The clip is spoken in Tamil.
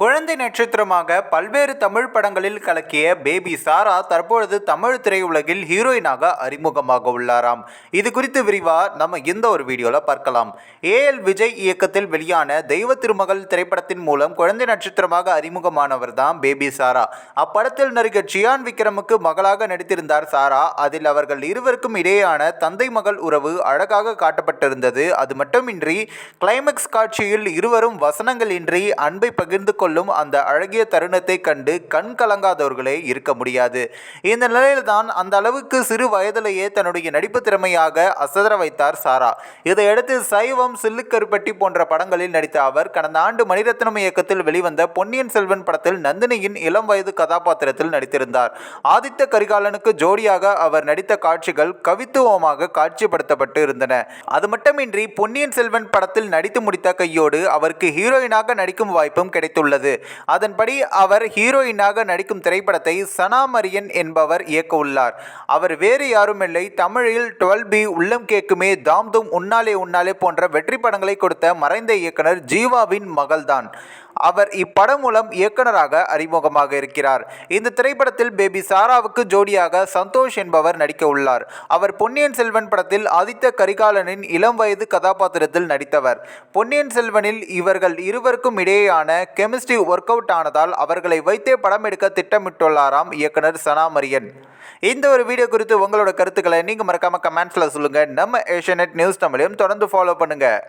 குழந்தை நட்சத்திரமாக பல்வேறு தமிழ் படங்களில் கலக்கிய பேபி சாரா தற்பொழுது தமிழ் திரையுலகில் ஹீரோயினாக அறிமுகமாக உள்ளாராம். இது குறித்து விரிவாக நம்ம இந்த ஒரு வீடியோவில் பார்க்கலாம். ஏஎல் விஜய் இயக்கத்தில் வெளியான தெய்வ திருமகள் திரைப்படத்தின் மூலம் குழந்தை நட்சத்திரமாக அறிமுகமானவர் தான் பேபி சாரா. அப்படத்தில் நடிகர் சியான் விக்ரமுக்கு மகளாக நடித்திருந்தார் சாரா. அதில் அவர்கள் இருவருக்கும் இடையேயான தந்தை மகள் உறவு அழகாக காட்டப்பட்டிருந்தது. அது மட்டுமின்றி கிளைமேக்ஸ் காட்சியில் இருவரும் வசனங்கள் இன்றி அன்பை பகிர்ந்து கொள்ளும் அந்த அழகிய தருணத்தை கண்டு கண் கலங்காதவர்களே இருக்க முடியாது. இந்த நிலையில்தான் அந்த அளவுக்கு சிறு வயதிலேயே தன்னுடைய நடிப்பு திறமையாக அசதர வைத்தார் சாரா. இதையடுத்து சைவம் சில்லுக்கருப்பட்டி போன்ற படங்களில் நடித்த அவர் கடந்த ஆண்டு மணிரத்னம் இயக்கத்தில் வெளிவந்த பொன்னியின் செல்வன் படத்தில் நந்தினியின் இளம் வயது கதாபாத்திரத்தில் நடித்திருந்தார். ஆதித்த கரிகாலனுக்கு ஜோடியாக அவர் நடித்த காட்சிகள் கவித்துவமாக காட்சிப்படுத்தப்பட்டு இருந்தன. அது மட்டுமின்றி பொன்னியின் செல்வன் படத்தில் நடித்து முடித்த கையோடு அவருக்கு ஹீரோயினாக நடிக்கும் வாய்ப்பும் கிடைத்துள்ளது. அதன்படி அவர் ஹீரோயினாக நடிக்கும் திரைப்படத்தை சனா மரியன் என்பவர் இயக்க உள்ளார் அவர் வேறு யாருமில்லை. தமிழில் டுவெல் பி உள்ளம் கேக்குமே தாம் தும் உன்னாலே உன்னாலே போன்ற வெற்றி படங்களை கொடுத்த மறைந்த இயக்குனர் ஜீவாவின் மகள்தான். அவர் இப்படம் மூலம் இயக்குனராக அறிமுகமாக இருக்கிறார். இந்த திரைப்படத்தில் பேபி சாராவுக்கு ஜோடியாக சந்தோஷ் என்பவர் நடிக்க உள்ளார். அவர் பொன்னியின் செல்வன் படத்தில் ஆதித்த கரிகாலனின் இளம் வயது கதாபாத்திரத்தில் நடித்தவர். பொன்னியின் செல்வனில் இவர்கள் இருவருக்கும் இடையேயான கெமிஸ்ட்ரி ஒர்க் அவுட் ஆனதால் அவர்களை வைத்தே படம் எடுக்க திட்டமிட்டுள்ளாராம் இயக்குனர் சனாமரியன். இந்த ஒரு வீடியோ குறித்து உங்களோட கருத்துக்களை நீங்கள் மறக்காம கமெண்ட்ஸில் சொல்லுங்கள் நம்ம ஏஷியநெட் நியூஸ் தமிழையும் தொடர்ந்து ஃபாலோ பண்ணுங்கள்